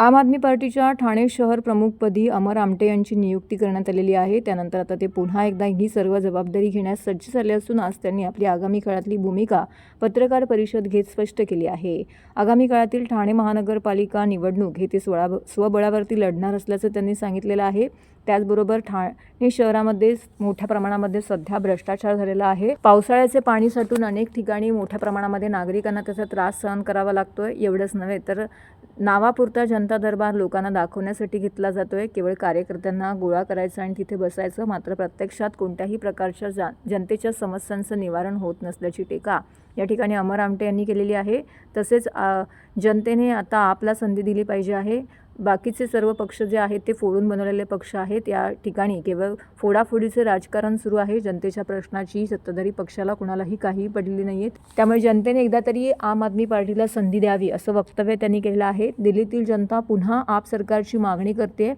आम आदमी पार्टीच्या ठाणे शहर प्रमुखपदी अमर आमटे यांची नियुक्ती करण्यात आलेली आहे. त्यानंतर आता ते पुन्हा एकदा ही सर्व जबाबदारी घेण्यास सज्ज झाले असून आज त्यांनी आपली आगामी काळातली भूमिका पत्रकार परिषद घेत स्पष्ट केली आहे. आगामी काळातील ठाणे महानगरपालिका निवडणूक हे ते स्वळा स्वबळावरती लढणार असल्याचं त्यांनी सांगितलेलं आहे. त्याचबरोबर ठाणे शहरामध्ये मोठ्या प्रमाणामध्ये सध्या भ्रष्टाचार झालेला आहे. पावसाळ्याचे पाणी साठून अनेक ठिकाणी मोठ्या प्रमाणामध्ये नागरिकांना त्याचा त्रास सहन करावा लागतोय. एवढंच नव्हे तर नावापुरता जनता दरबार लोकांना दाखवण्यासाठी घेतला जातोय. केवळ कार्यकर्त्यांना गोळा करायचं आणि तिथे बसायचं मात्र प्रत्यक्षात कोणत्याही प्रकारच्या जा जनतेच्या समस्यांचं निवारण होत नसल्याची टीका या ठिकाणी अमर आमटे यांनी केलेली आहे. तसेच जनतेने आता आपला संधी दिली पाहिजे आहे. बाकीचे सर्व पक्ष जे आहेत ते फोडून बनवलेले पक्ष आहेत. या ठिकाणी केवळ फोडाफोडीचे राजकारण सुरू आहे. जनतेच्या प्रश्नाची सत्ताधारी पक्षाला कुणालाही काही पडलेली नाही आहेत त्यामुळे जनतेने एकदा तरी आम आदमी पार्टीला संधी द्यावी असं वक्तव्य त्यांनी केलं आहे. दिल्लीतील जनता पुन्हा आप सरकारची मागणी करते.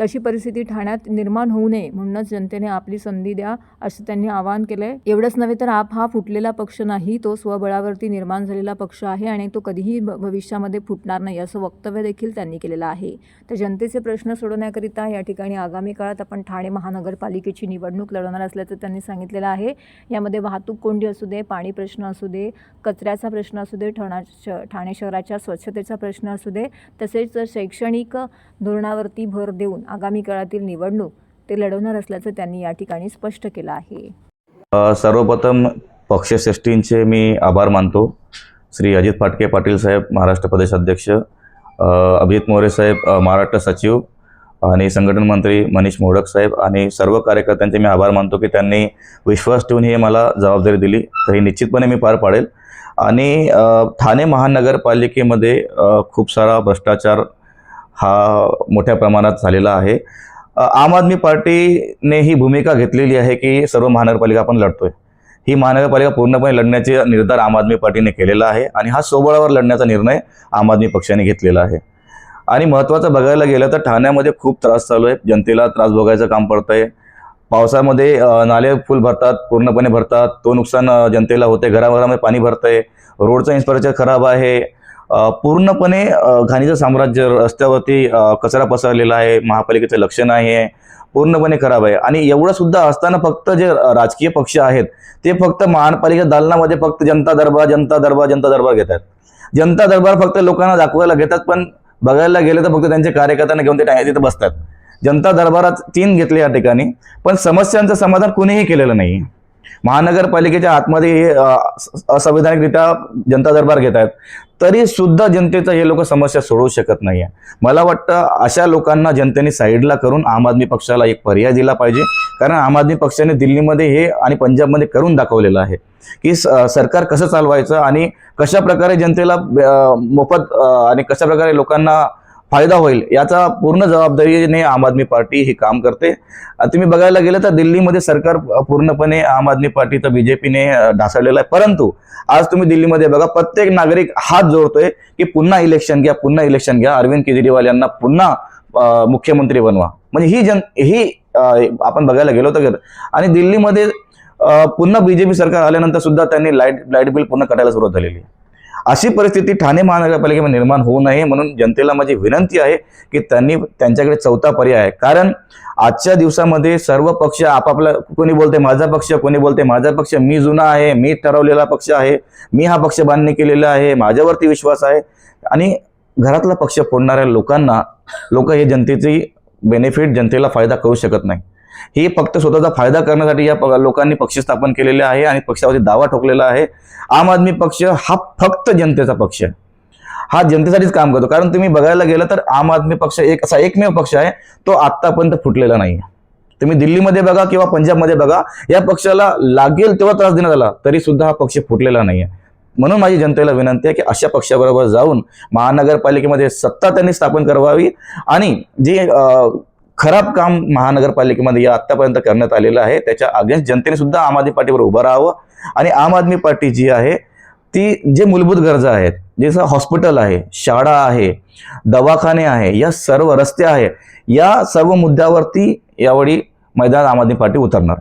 तशी परिस्थिती ठाण्यात निर्माण होऊ नये म्हणूनच जनतेने आपली संधी द्या असं त्यांनी आवाहन केलंय. एवढंच नव्हे तर आप हा फुटलेला पक्ष नाही तो स्वबळावरती निर्माण झालेला पक्ष आहे आणि तो कधीही भ- भविष्यामध्ये फुटणार नाही असं वक्तव्य देखील त्यांनी केलेलं आहे. तर जनतेचे प्रश्न सोडवण्याकरिता या ठिकाणी आगामी काळात आपण ठाणे महानगरपालिकेची निवडणूक लढवणार असल्याचं त्यांनी सांगितलेलं आहे. यामध्ये वाहतूक कोंडी असू दे पाणी प्रश्न असू दे कचऱ्याचा प्रश्न असू दे ठाणा श ठाणे शहराच्या स्वच्छतेचा प्रश्न असू दे तसेच शैक्षणिक धोरणावरती भर देऊन आगामी काळातील निवडणूक ते लढवणार असल्याचं त्यांनी या ठिकाणी स्पष्ट केलं आहे. सर्वप्रथम पक्षश्रेष्ठींचे मी आभार मानतो. श्री अजित फाटके पाटील साहेब महाराष्ट्र प्रदेश अध्यक्ष अभिजित मोरे साहेब महाराष्ट्र सचिव आणि संघटन मंत्री मनीष मोडक साहेब आणि सर्व कार्यकर्त्यांचे मी आभार मानतो की त्यांनी विश्वास ठेवून ही मला जबाबदारी दिली. तर ही निश्चितपणे मी पार पाडेल. आणि ठाणे महानगरपालिकेमध्ये खूप सारा भ्रष्टाचार हा मोठ्या प्रमाणात झालेला आहे. आम आदमी पार्टीने ही भूमिका घेतलेली आहे की सर्व महानगरपालिका आपण लढतोय. ही महानगरपालिका पूर्णपणे लढण्याचे निर्धार आम आदमी पार्टीने केलेला आहे आणि हा सोबळावर लढण्याचा निर्णय आम आदमी पक्षाने घेतलेला आहे. आणि महत्त्वाचं बघायला गेलं तर ठाण्यामध्ये खूप त्रास चालू आहे. जनतेला त्रास भोगायचं काम पडतं आहे पावसामध्ये नाले फुल भरतात पूर्णपणे भरतात. तो नुकसान जनतेला होते घराघरामध्ये पाणी भरतं आहे रोडचं इन्फ्रास्ट्रक्चर खराब आहे. पूर्णपणे घाणीचं साम्राज्य रस्त्यावरती कचरा पसरलेला आहे महापालिकेचं लक्ष नाही आहे पूर्णपणे खराब आहे. आणि एवढं सुद्धा असताना फक्त जे राजकीय पक्ष आहेत ते फक्त महानपालिका दालनामध्ये फक्त जनता दरबार जनता दरबार जनता दरबार घेतात. जनता दरबार फक्त लोकांना दाखवायला घेतात पण बघायला गेले तर फक्त त्यांच्या कार्यकर्त्यांना घेऊन ते तिथे बसतात. जनता दरबारात तीन घेतले या ठिकाणी पण समस्यांचं समाधान कुणीही केलेलं नाही. महानगरपालिकेच्या आतमध्ये हे असंविधानिकरित्या जनता दरबार घेत आहेत तरी सुद्धा जनतेचं हे लोक समस्या सोडवू शकत नाही आहे मला वाटतं अशा लोकांना जनतेने साईडला करून आम आदमी पक्षाला एक पर्याय दिला पाहिजे. कारण आम आदमी पक्षाने दिल्लीमध्ये हे आणि पंजाबमध्ये करून दाखवलेलं आहे. की स- सरकार कसं चालवायचं आणि कशा प्रकारे जनतेला मोफत आणि कशा प्रकारे लोकांना फायदा होईल याचा पूर्ण जबाबदारीने आम आदमी पार्टी हे काम करते. तुम्ही बघायला गेलं तर दिल्लीमध्ये सरकार पूर्णपणे आम आदमी पार्टीचं बीजेपीने ढासळलेलं आहे. परंतु आज तुम्ही दिल्लीमध्ये बघा प्रत्येक नागरिक हात जोडतोय की पुन्हा इलेक्शन घ्या पुन्हा इलेक्शन घ्या. अरविंद केजरीवाल यांना पुन्हा मुख्यमंत्री बनवा. म्हणजे ही जन ही आपण बघायला गेलो तर आणि दिल्लीमध्ये पुन्हा बीजेपी सरकार आल्यानंतर सुद्धा त्यांनी लाइट लाइट बिल पुन्हा कटायला सुरुवात झालेली आहे. अशी परिस्थिती ठाणे महानगरपालिकेमध्ये निर्माण होऊ नये म्हणून जनतेला माझी विनंती आहे की त्यांनी त्यांच्याकडे चौथा पर्याय आहे. कारण आजच्या दिवसामध्ये सर्व पक्ष आपापला कोणी बोलते माझा पक्ष कोणी बोलते माझा पक्ष मी जुना आहे मी ठरवलेला पक्ष आहे मी हा पक्ष बांधणी केलेला आहे माझ्यावरती विश्वास आहे. आणि घरातला पक्ष फोडणाऱ्या लोकांना लोक हे जनतेची बेनिफिट जनतेला फायदा करू शकत नाही. हे फक्त स्वतःचा फायदा करण्यासाठी या लोकांनी पक्ष स्थापन केलेले आहे आणि पक्षावरती दावा ठोकलेला आहे. आम आदमी पक्ष हा फक्त जनतेचा पक्ष आहे. हा जनतेसाठीच काम करतो. कारण तुम्ही बघायला गेलं तर आम आदमी पक्ष एक असा एकमेव पक्ष आहे तो आत्तापर्यंत फुटलेला नाही तुम्ही दिल्लीमध्ये बघा किंवा पंजाबमध्ये बघा या पक्षाला लागेल तेव्हा त्रास देण्यात आला तरी सुद्धा हा पक्ष फुटलेला नाही आहे. म्हणून माझी जनतेला विनंती आहे की अशा पक्षाबरोबर जाऊन महानगरपालिकेमध्ये सत्ता त्यांनी स्थापन करवावी आणि जे अं, खराब काम महानगरपालिकेमध्ये या आत्तापर्यंत करण्यात आलेलं आहे. त्याच्या अगेन्स्ट जनतेने सुद्धा आम आदमी पार्टीवर उभं राहावं आणि आम आदमी पार्टी जी आहे ती जे मूलभूत गरजा आहेत जसं हॉस्पिटल आहे शाळा आहे दवाखाने आहे या सर्व रस्ते आहे या सर्व मुद्द्यावरती यावेळी मैदान आम आदमी पार्टी उतरणार.